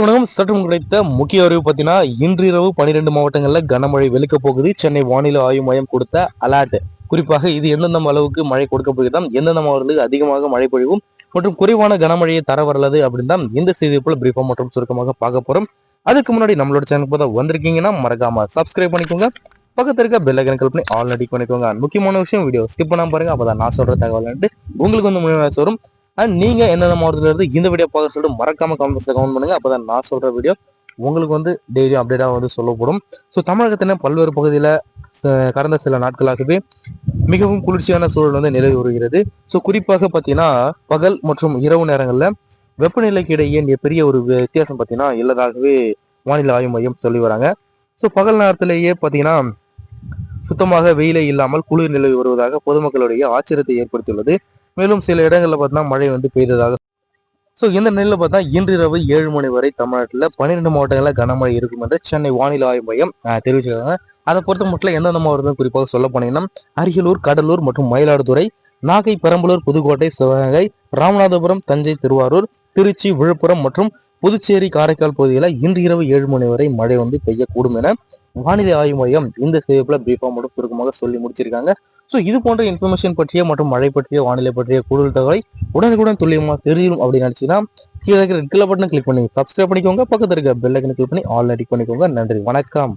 வணக்கம் சற்று கிடைத்த முக்கிய அறிவு பார்த்தீங்கன்னா இன்றிரவு பனிரெண்டு மாவட்டங்களில் கனமழை வெளுக்க போகுது. சென்னை வானிலை ஆய்வு மையம் கொடுத்த அலர்ட். குறிப்பாக இது எந்தெந்த அளவுக்கு மழை கொடுக்க போகுதாம் எந்தெந்த மாவட்டத்துக்கு அதிகமாக மழை பொழிவும் மற்றும் குறைவான கனமழையை தர வரலது அப்படின்னு தான் இந்த செய்தி போல பிரீஃபா மற்றும் சுருக்கமாக பார்க்க போறோம். அதுக்கு முன்னாடி நம்மளோட சேனல் போத வந்திருக்கீங்கன்னா மறக்காம சப்ஸ்கிரைப் பண்ணிக்கோங்க. பக்கத்துல இருக்க பெல் ஐக்கன் கிளிக் பண்ணி ஆல் அடி பண்ணிக்கோங்க. முக்கியமான விஷயம் வீடியோ ஸ்கிப் பண்ணாம பாருங்க. அப்பதான் நான் சொல்ற தகவல் உங்களுக்கு வந்து முன்னாடி வரும் அண்ட் நீங்க என்னென்ன மாவட்டத்தில் இருந்து இந்த வீடியோ பார்க்க சொல்லிட்டு மறக்காம கமெண்ட்ஸில் கமெண்ட் பண்ணுங்க. அப்பதான் நான் சொல்கிற வீடியோ உங்களுக்கு வந்து டெய்லி அப்டேட்டாக வந்து சொல்லப்படும். ஸோ தமிழகத்தின பல்வேறு பகுதியில் கடந்த சில நாட்களாகவே மிகவும் குளிர்ச்சியான சூழல் வந்து நிலவி வருகிறது. ஸோ குறிப்பாக பார்த்தீங்கன்னா பகல் மற்றும் இரவு நேரங்களில் வெப்பநிலைக்கு இடையே பெரிய ஒரு வித்தியாசம் பார்த்தீங்கன்னா இல்லதாகவே மாநில ஆய்வு மையம் சொல்லி வராங்க. ஸோ பகல் நேரத்திலேயே பார்த்தீங்கன்னா சுத்தமாக வெயிலே இல்லாமல் குளிர் நிலவி வருவதாக பொதுமக்களுடைய ஆச்சரியத்தை ஏற்படுத்தியுள்ளது. மேலும் சில இடங்களில் பார்த்தீங்கன்னா மழை வந்து பெய்ததாக ஸோ இந்த நிலையில் பார்த்தா இன்றிரவு ஏழு மணி வரை தமிழ்நாட்டில் பன்னிரெண்டு மாவட்டங்களில் கனமழை இருக்கும் என்று சென்னை வானிலை ஆய்வு மையம் தெரிவிச்சிருக்காங்க. அதை பொறுத்த மட்டும் எந்தெந்த மாவட்டம் குறிப்பாக சொல்ல போனீங்கன்னா அரியலூர் கடலூர் மற்றும் மயிலாடுதுறை நாகை பெரம்பலூர் புதுக்கோட்டை சிவகங்கை ராமநாதபுரம் தஞ்சை திருவாரூர் திருச்சி விழுப்புரம் மற்றும் புதுச்சேரி காரைக்கால் பகுதிகளில் இன்று இரவு ஏழு மணி வரை மழை வந்து பெய்யக்கூடும் என வானிலை ஆய்வு மையம் இந்த சேவைப்பில் பிரீஃபா மட்டும் சுருக்கமாக சொல்லி முடிச்சிருக்காங்க. ஸோ இது போன்ற இன்ஃபர்மேஷன் பற்றிய மற்றும் மழை பற்றிய வானிலை பற்றிய கூடுதல் தகவலை உடனுக்குடன் துல்லியமாக தெரியும் அப்படின்னு நினச்சிங்கன்னா கீழே இருக்கிற ரெட் கலர் பட்டனை கிளிக் பண்ணி சப்ஸ்கிரைப் பண்ணிக்கோங்க. பக்கத்தில் இருக்க பெல் ஐக்கனை கிளிக் பண்ணி ஆல் பண்ணிக்கோங்க. நன்றி. வணக்கம்.